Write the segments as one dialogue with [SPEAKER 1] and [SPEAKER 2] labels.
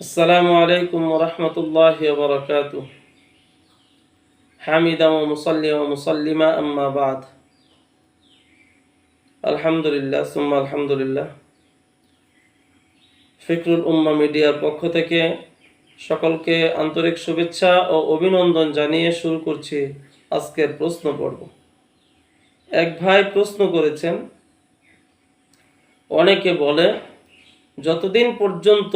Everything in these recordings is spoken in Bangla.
[SPEAKER 1] আসসালামু আলাইকুম রহমতুল্লাহ বরকাত হামিদা ও মুসল্লি ও মুসল্লিমা আম্মা বাদ। আলহামদুলিল্লাহ, সুম্মা আলহামদুলিল্লাহ। ফিকরুল উম্মা মিডিয়ার পক্ষ থেকে সকলকে আন্তরিক শুভেচ্ছা ও অভিনন্দন জানিয়ে শুরু করছি আজকের প্রশ্ন পর্ব। এক ভাই প্রশ্ন করেছেন, অনেকে বলে, যতদিন পর্যন্ত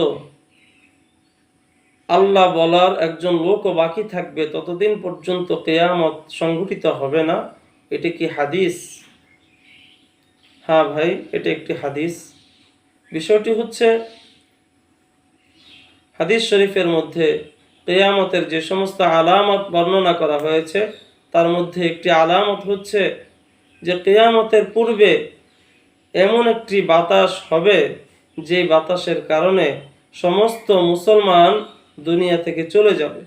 [SPEAKER 1] আল্লাহ বলার একজন লোকও বাকি থাকবে, ততদিন পর্যন্ত কেয়ামত সংঘটিত হবে না। এটি কি হাদিস? হ্যাঁ ভাই, এটি একটি হাদিস। বিষয়টি হচ্ছে, হাদিস শরীফের মধ্যে কেয়ামতের যে সমস্ত আলামত বর্ণনা করা হয়েছে, তার মধ্যে একটি আলামত হচ্ছে যে কেয়ামতের পূর্বে এমন একটি বাতাস হবে যে বাতাসের কারণে সমস্ত মুসলমান দুনিয়া থেকে চলে যাবে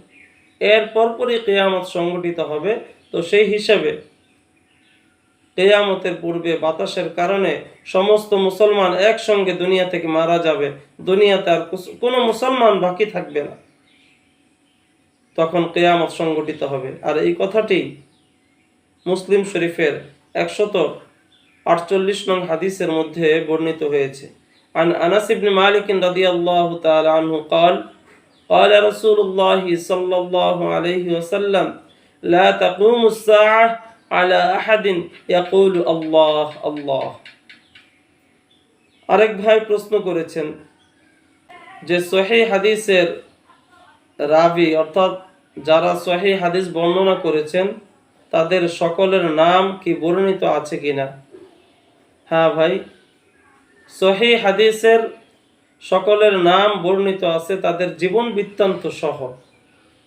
[SPEAKER 1] এর পরপরই কেয়ামত সংগঠিত হবে তো সেই হিসাবে কেয়ামতের পূর্বে বাতাসের কারণে সমস্ত মুসলমান একসঙ্গে দুনিয়া থেকে মারা যাবে দুনিয়াতে আর কুস- কোনো মুসলমান বাকি থাকবে না তখন কেয়ামত সংগঠিত হবে আর এই কথাটি মুসলিম শরীফের একশত আটচল্লিশ নং হাদিসের মধ্যে বর্ণিত হয়েছে عن أنس بن مالك رضي الله تعالى عنه قال قال رسول الله صلى الله عليه وسلم لا تقوم الساعة على أحد يقول الله الله আরেক ভাই প্রশ্ন করেছেন যে সহি হাদিসের রাবি অর্থাৎ যারা সহি হাদিস বর্ণনা করেছেন তাদের সকলের নাম কি বর্ণিত আছে কিনা হ্যাঁ ভাই সহি হাদিসের সকলের নাম বর্ণিত আছে, তাদের জীবন বৃত্তান্ত সহ।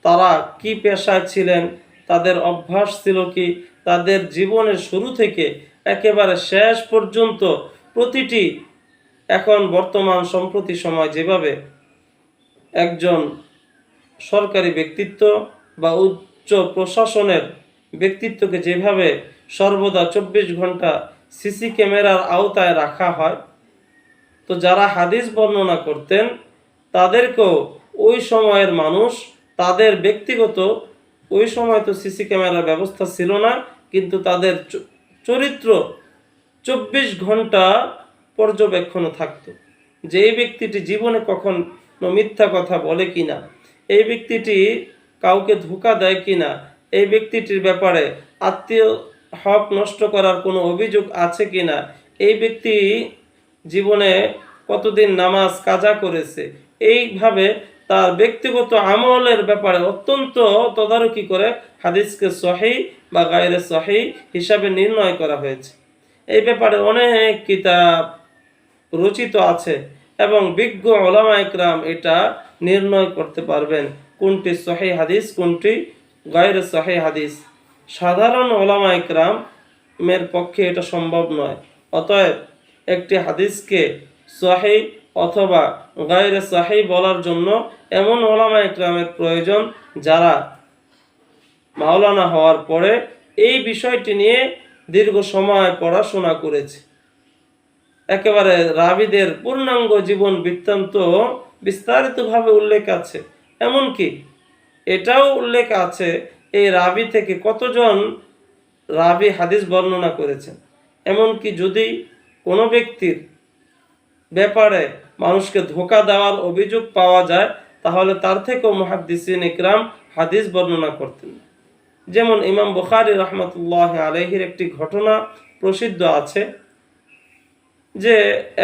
[SPEAKER 1] তারা কি পেশায় ছিলেন, তাদের অভ্যাস ছিল কি, তাদের জীবনের শুরু থেকে একেবারে শেষ পর্যন্ত প্রতিটি এখন বর্তমান সম্প্রতি সময় যেভাবে একজন সরকারি ব্যক্তিত্ব বা উচ্চ প্রশাসনের ব্যক্তিত্বকে যেভাবে সর্বদা চব্বিশ ঘণ্টা সিসি ক্যামেরার আওতায় রাখা হয় তো যারা হাদিস বর্ণনা করতেন, তাদেরকেও ওই সময়ের মানুষ, তাদের ব্যক্তিগত ওই সময় তো সিসি ক্যামেরার ব্যবস্থা ছিল না, কিন্তু তাদের চরিত্র চব্বিশ ঘণ্টা পর্যবেক্ষণে থাকতো। যে এই ব্যক্তিটি জীবনে কখন মিথ্যা কথা বলে কি না এই ব্যক্তিটি কাউকে ধোকা দেয় কি না এই ব্যক্তিটির ব্যাপারে আত্মীয় হক নষ্ট করার কোনো অভিযোগ আছে কি না এই ব্যক্তি জীবনে কতদিন নামাজ কাজা করেছে, এইভাবে তার ব্যক্তিগত আমলের ব্যাপারে অত্যন্ত তদারকি করে হাদিসকে সহি বা গায়ের সহি হিসাবে নির্ণয় করা হয়েছে। এই ব্যাপারে অনেক কিতাব রচিত আছে এবং বিজ্ঞ ওলামা একরাম এটা নির্ণয় করতে পারবেন কোনটি সহি হাদিস, কোনটি গায়ের সহি হাদিস। সাধারণ ওলামা একরাম এর পক্ষে এটা সম্ভব নয়। অতএব একটি হাদিসকে সহি অথবা গায়ের সহি বলার জন্য এমন ওলামা একরামের প্রয়োজন যারা মাওলানা হওয়ার পরে এই বিষয়টি নিয়ে দীর্ঘ সময় পড়াশোনা করেছে। একেবারে রাবিদের পূর্ণাঙ্গ জীবন বৃত্তান্ত বিস্তারিতভাবে উল্লেখ আছে। এমনকি এটাও উল্লেখ আছে এই রাবি থেকে কতজন রাবি হাদিস বর্ণনা করেছেন। এমনকি যদি কোনো ব্যক্তির ব্যাপারে মানুষকে ধোকা দেওয়ার অভিযোগ পাওয়া যায়, তাহলে তার থেকেও মহাদ্দিসিন ইকরাম হাদিস বর্ণনা করতেন। যেমন ইমাম বুখারি রহমতুল্লাহ আলহির একটি ঘটনা প্রসিদ্ধ আছে, যে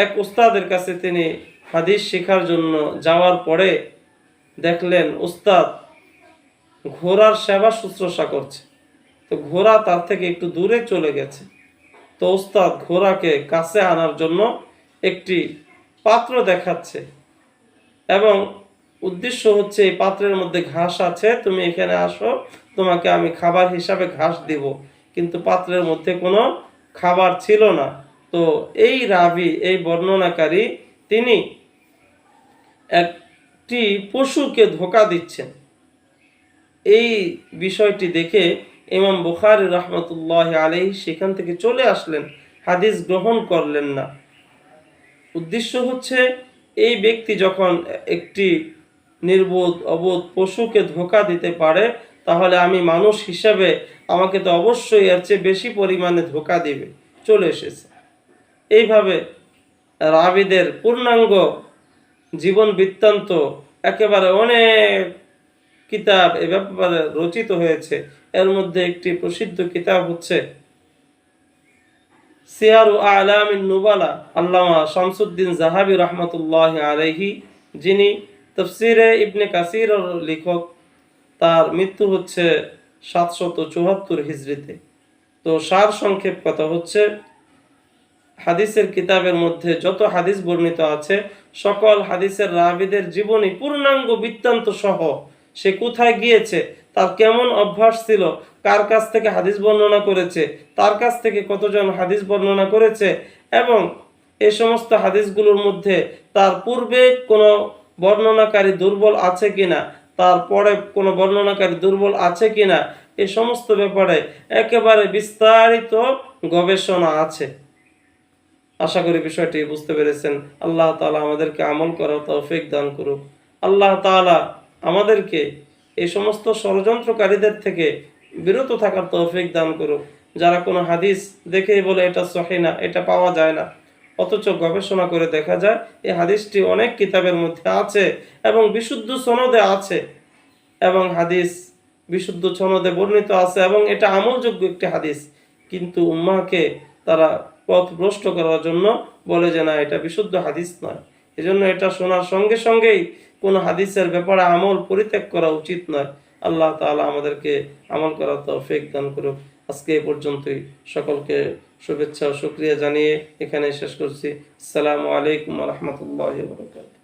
[SPEAKER 1] এক উস্তাদের কাছে তিনি হাদিস শেখার জন্য যাওয়ার পরে দেখলেন, উস্তাদ, ঘোড়ার সেবা শুশ্রূষা করছে। তো ঘোড়া তার থেকে একটু দূরে চলে গেছে। তো ওস্তাদ ঘোড়াকে কাছে আনার জন্য একটি পাত্র দেখাচ্ছে। এবং উদ্দেশ্য হচ্ছে এই পাত্রের মধ্যে ঘাস আছে, তুমি এখানে আসো, তোমাকে আমি খাবার হিসাবে ঘাস দিব। কিন্তু পাত্রের মধ্যে কোনো খাবার ছিল না। তো এই রাবি, এই বর্ণনাকারী, তিনি একটি পশুকে ধোকা দিচ্ছেন। এই বিষয়টি দেখে ইমাম বুখারি রহমতুল্লাহ আলহি সেখান থেকে চলে আসলেন, হাদিস গ্রহণ করলেন না। উদ্দেশ্য হচ্ছে, এই ব্যক্তি যখন একটি নির্বোধ, অবোধ পশুকে ধোকা দিতে পারে, তাহলে আমি মানুষ হিসাবে আমাকে তো অবশ্যই এর চেয়ে বেশি পরিমাণে ধোকা দিবে। চলে এসেছে। এইভাবে রাবিদের পূর্ণাঙ্গ জীবন বৃত্তান্ত একেবারে অনেক কিতাব এ ব্যাপারে রচিত হয়েছে। এর মধ্যে একটি প্রসিদ্ধ কিতাব হচ্ছে সিয়ারু আলামিন নুবালা, আল্লামা শামসুদ্দিন জাহাবি রহমতুল্লাহ আলাইহি, যিনি তফসিরে ইবনে কাসির লেখক। তার মৃত্যু হচ্ছে সাতশত চুয়াত্তর হিজড়িতে। তো সার সংক্ষেপ কথা হচ্ছে, হাদিসের কিতাবের মধ্যে যত হাদিস বর্ণিত আছে, সকল হাদিসের রাবিদের জীবনী পূর্ণাঙ্গ বৃত্তান্ত সহ সে কোথায় গিয়েছে, তার কেমন অভ্যাস ছিল, কার কাছ থেকে হাদিস বর্ণনা করেছে, তার কাছ থেকে কতজন হাদিস বর্ণনা করেছে এবং এ সমস্ত হাদিসগুলোর মধ্যে তার পূর্বে কোনো বর্ণনাকারী দুর্বল আছে কিনা, তার পরে কোনো বর্ণনাকারী দুর্বল আছে কিনা, এ সমস্ত ব্যাপারে একেবারে বিস্তারিত গবেষণা আছে। আশা করি বিষয়টি বুঝতে পেরেছেন। আল্লাহ তালা আমাদেরকে আমল করা তৌফিক দান করুক। আল্লাহ তাআলা আমাদেরকে এই সমস্ত ষড়যন্ত্রকারীদের থেকে বিরত থাকার তৌফিক দান করুক। যারা কোনো হাদিস দেখেই বলে এটা সহি না, এটা পাওয়া যায় না, অথচ গবেষণা করে দেখা যায় এই হাদিসটি অনেক কিতাবের মধ্যে আছে এবং বিশুদ্ধ সনদে আছে এবং হাদিস বিশুদ্ধ সনদে বর্ণিত আছে এবং এটা আমলযোগ্য একটি হাদিস। কিন্তু উম্মাকে তারা পথ ভ্রষ্ট করার জন্য বলে যে না, এটা বিশুদ্ধ হাদিস নয়। এজন্য এটা শোনার সঙ্গে সঙ্গেই কোনো হাদিসের ব্যাপারে আমল পরিত্যাগ করা উচিত নয়। আল্লাহ তালা আমাদেরকে আমল করার তৌফিক দান করুক। আজকে এ পর্যন্তই। সকলকে শুভেচ্ছা ও শুক্রিয়া জানিয়ে এখানে শেষ করছি। আসসালামু আলাইকুম রহমতুল্লাহ বরকাত